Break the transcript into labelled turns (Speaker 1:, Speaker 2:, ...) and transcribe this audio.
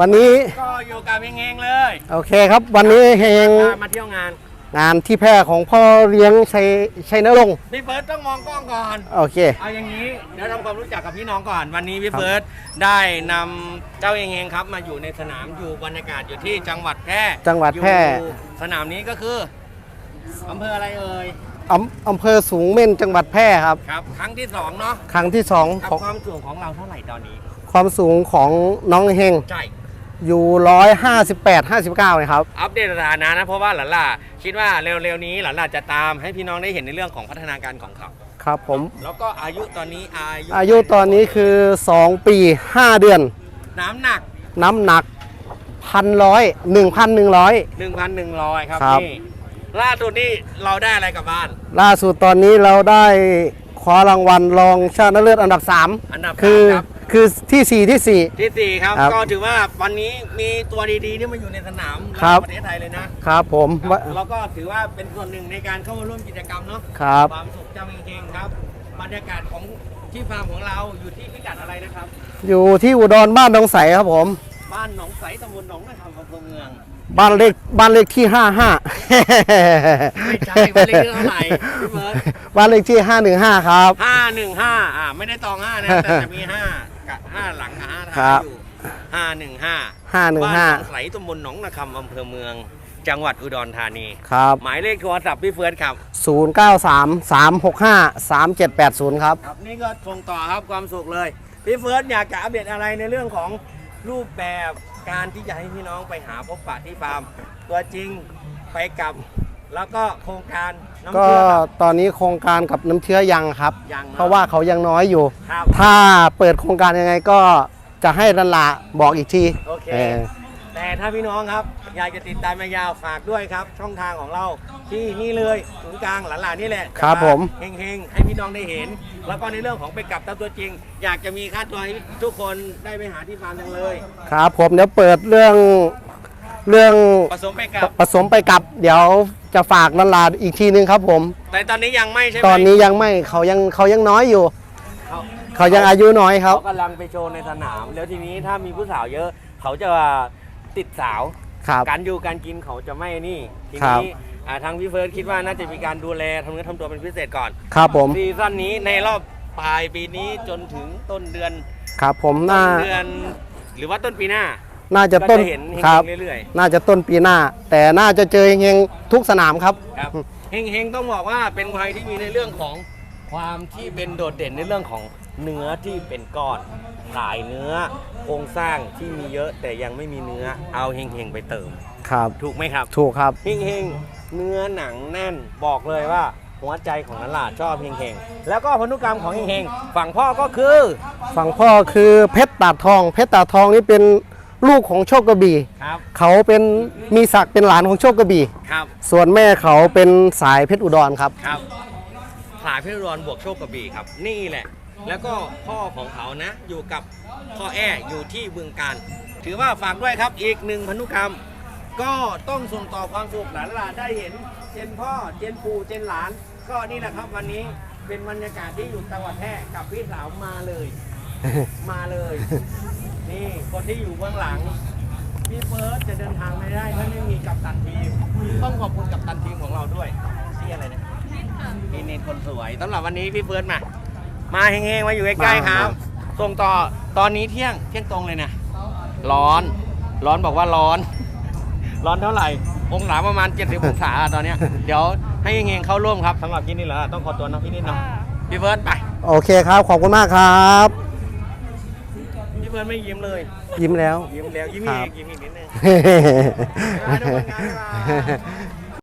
Speaker 1: วันนี้
Speaker 2: ก็อยู่กับเฮงๆเลย
Speaker 1: โอเคครับ วันนี้เฮง
Speaker 2: มาเที่ยวงาน
Speaker 1: งานที่แพร่ของพ่อเลี้ยงชัยชัยนรงค์
Speaker 2: พี่เฟิร์สต้องมองกล้องก่อน
Speaker 1: โอเค
Speaker 2: เอาอย่างนี้เดี๋ยวทำความรู้จักกับพี่น้องก่อน วันนี้พี่เฟิร์สได้นำเจ้าเองเองครับมาอยู่ในสนามอยู่บรรยากาศอยู่ที่จังหวัดแพร่
Speaker 1: จังหวัดแพร่
Speaker 2: อยู่สนามนี้ก็คืออำเภออะไรเอ่ย
Speaker 1: อำอำเภอสูงเม่นจังหวัดแพร่ครับ
Speaker 2: ครับ ครั้งที่สองเนาะ
Speaker 1: ครั้งที่สอง
Speaker 2: กับ
Speaker 1: ของ
Speaker 2: ความสูงของเราเท่าไหร่ตอนนี้
Speaker 1: ความสูงของน้องเฮง
Speaker 2: ใช่
Speaker 1: อยู่158 59เลยครับ
Speaker 2: อัปเดตสถานะนะเพราะว่าหลานล่าคิดว่าเร็วๆนี้หลานล่าจะตามให้พี่น้องได้เห็นในเรื่องของพัฒนาการของเขา
Speaker 1: ครับผม
Speaker 2: แล้วก็อายุตอนนี้อายุ
Speaker 1: อายุตอนนี้คือ 2 ปี 5 เดือน
Speaker 2: น้ำหนัก
Speaker 1: น้ำหนักพันร้อยหนึ่งพันหนึ่งร้อย
Speaker 2: 1,100 ครับ
Speaker 1: ครับ
Speaker 2: นี่ล่าสุดนี่เราได้อะไรกลับบ้าน
Speaker 1: ล่าสุดตอนนี้เราได้ คว้ารางวัลรองชนะเลิศอันดับ
Speaker 2: อันดับ
Speaker 1: 3คือ
Speaker 2: สามครับ
Speaker 1: คือที่ 4 ที่
Speaker 2: ที่สี่ครับ
Speaker 1: ครับ
Speaker 2: ก็ถือว่าวันนี้มีตัวดีๆที่มาอยู่ในสนาม
Speaker 1: ครับ
Speaker 2: ประเทศไทยเลยนะ
Speaker 1: 4 ครับผม
Speaker 2: ครับแล้วก็ถือว่าเป็นส่วนหนึ่งในการเข้ามาร่วมกิจกรรมเนาะ
Speaker 1: ครับ
Speaker 2: ความสุขเจ้าเองๆครับบรรยากาศของที่ฟาร์มของเราอยู่ที่พิกัดอะไรนะครับ
Speaker 1: อยู่ที่อุดรบ้านดงใสครับผม
Speaker 2: บ้านหนองใสตำบลหนองนะครับอำเภอเมือง
Speaker 1: บ้านเลขบ้านเลขที่55
Speaker 2: ไม่ใช่บ้านเลขที่เท่าไหร่พี่เบิร์ต
Speaker 1: บ้านเลขที่515ครับ
Speaker 2: ห้าหนึ่งห้าอ่าไม่ได้ตองห้านะแต่จะมีห้ากับห้าหลังกับห้า
Speaker 1: ครั
Speaker 2: ท้าย
Speaker 1: บ
Speaker 2: อยู่ห้าหนึ่งห้า
Speaker 1: 515
Speaker 2: บ้านหนองใสตำบลหนองนาคำอำเภอเมือง จังหวัดอุดรธานี
Speaker 1: ครับ
Speaker 2: หมายเลขโทรศัพท์พี่เฟิร์สครับ
Speaker 1: 093 365 3780 ครับ
Speaker 2: ครับ นี่ก็ส่งต่อครับความสุขเลย พี่เฟิร์สอยากจะอัปเดตอะไรในเรื่องของรูปแบบ การที่จะให้พี่น้องไปหาพบปะที่ฟาร์ม ตัวจริงไปกับ แล้วก็โครงการน้ำ
Speaker 1: ก็
Speaker 2: เชื่อครับ
Speaker 1: ตอนนี้โครงการกับน้ำเชื้อยังครับ
Speaker 2: ยังน
Speaker 1: เพราะว่าเขายังน้อยอยู่
Speaker 2: ครับ
Speaker 1: ถ้าเปิดโครงการยังไงก็จะให้รันลาบอกอีกที
Speaker 2: โอเค
Speaker 1: เออ
Speaker 2: แต่ถ้าพี่น้องครับ อยากจะติดตามมายาวฝากด้วยครับ ช่องทางของเราที่นี่เลยศูนย์กลางหลานๆนี่แหละ
Speaker 1: ครับผม
Speaker 2: เฮงๆ ให้พี่น้องได้เห็น แล้วก็ในเรื่องของไปกลับตามตัวจริง อยากจะมีค่าตัวให้ทุกคนได้ไปหาที่ฟาร์มจังเลย
Speaker 1: ครับผมเดี๋ยวเปิดเรื่องเรื่อง
Speaker 2: ผสมไปกลับ
Speaker 1: ผสมไปกับ เดี๋ยวจะฝากรันลาอีกทีนึงครับผม
Speaker 2: แต่ตอนนี้ยังไม่ใช่ไหม
Speaker 1: ตอนนี้ยังไม่เขายังเขายังน้อยอยู่
Speaker 2: เขา
Speaker 1: เขายังอายุน้อยครับ
Speaker 2: เขากำลังไปโชว์ในสนาม แล้วทีนี้ถ้ามีผู้สาวเยอะ เขาจะ ติดสาว
Speaker 1: ครับ
Speaker 2: การอยู่การกินเขาจะไม่นี่ที
Speaker 1: ครับ
Speaker 2: นี้อ่าทางพี่เฟิร์สคิดว่าน่าจะมีการดูแลทำเนื้อทำตัวเป็นพิเศษก่อน
Speaker 1: ครับผม
Speaker 2: ซีซั่นนี้ในรอบปลายปีนี้จนถึงต้นเดือน
Speaker 1: ครับผม
Speaker 2: ต้
Speaker 1: น่าน
Speaker 2: เดือน หรือว่าต้นปีหน้า
Speaker 1: น่าจะ
Speaker 2: ก็
Speaker 1: ต้น
Speaker 2: จะเห็นเฮ
Speaker 1: ครับ
Speaker 2: งๆเรื่อย
Speaker 1: น่าจะต้นปีหน้า แต่น่าจะเจอเฮงๆทุกสนามครับ
Speaker 2: ๆครับเฮงๆต้องบอกว่าเป็นควายที่มีในเรื่องของความที่เป็นโดดเด่นในเรื่องของ เนื้อที่เป็นก้อนสายเนื้อโครงสร้างที่มีเยอะแต่ยังไม่มีเนื้อเอาเฮงๆไปเติม
Speaker 1: ครับ
Speaker 2: ถูกไหมครับ
Speaker 1: ถูกครับ
Speaker 2: เฮงๆเนื้อหนังแน่นบอกเลยว่าหัวใจของนันลาดชอบเฮงๆแล้วก็พันธุกรรมของเฮงๆฝั่งพ่อก็คือ
Speaker 1: ฝั่งพ่อคือเพชรตาดทอง เพชรตาดทองนี่เป็นลูกของโชคกระบี่
Speaker 2: ครับ
Speaker 1: เขาเป็นมีศักดิ์เป็นหลานของโชคกระบี่
Speaker 2: ครับ
Speaker 1: ส่วนแม่เขาเป็นสายเพชรอุดรครับ
Speaker 2: ครับสายพิรอนบวกโชคกระบี่ครับ นี่แหละ แล้วก็พ่อของเขานะอยู่กับพ่อแอ้อยู่ที่บึงการ ถือว่าฝากด้วยครับอีกหนึ่งพันธุกรรม ก็ต้องส่งต่อความสุขหลานหลานได้เห็นเจนพ่อเจนปู่เจนหลาน ก็นี่แหละครับวันนี้เป็นบรรยากาศที่อยู่จังหวัดแพร่กับพี่สาวมาเลย มาเลย นี่คนที่อยู่เบื้องหลังพี่เฟิร์สจะเดินทางไม่ได้ถ้าไม่มีกัปตันทีม ต้องขอบคุณกัปตันทีมของเราด้วยชื่ออะไรนะพี่นิดคนสวยสำหรับวันนี้พี่เฟิร์สมา มาเฮงๆมาอยู่ใกล้ๆครับ ส่งต่อตอนนี้เที่ยงเที่ยงตรงเลยนะร้อน ร้อนบอกว่าร้อน ร้อนเท่าไหร่ องศาประมาณ 70องศาอะตอนเนี้ยเดี๋ยวให้เฮงๆเข้าร่วมครับสำหรับที่นี่เหรอต้องขอตัวน้องพี่นิดเนาะพี่เฟิร์สไป
Speaker 1: โอเคครับ ขอบคุณมากครับ
Speaker 2: พี่เฟิร์สไม่ยิ้มเลย
Speaker 1: ยิ้มแล้ว
Speaker 2: ยิ้มแล้วยิ้ม
Speaker 1: ครั
Speaker 2: อี
Speaker 1: บ
Speaker 2: กยิ้มอีกนิดนึง
Speaker 1: เฮ้
Speaker 2: ได้ทุกคนงานบ๊ายบาย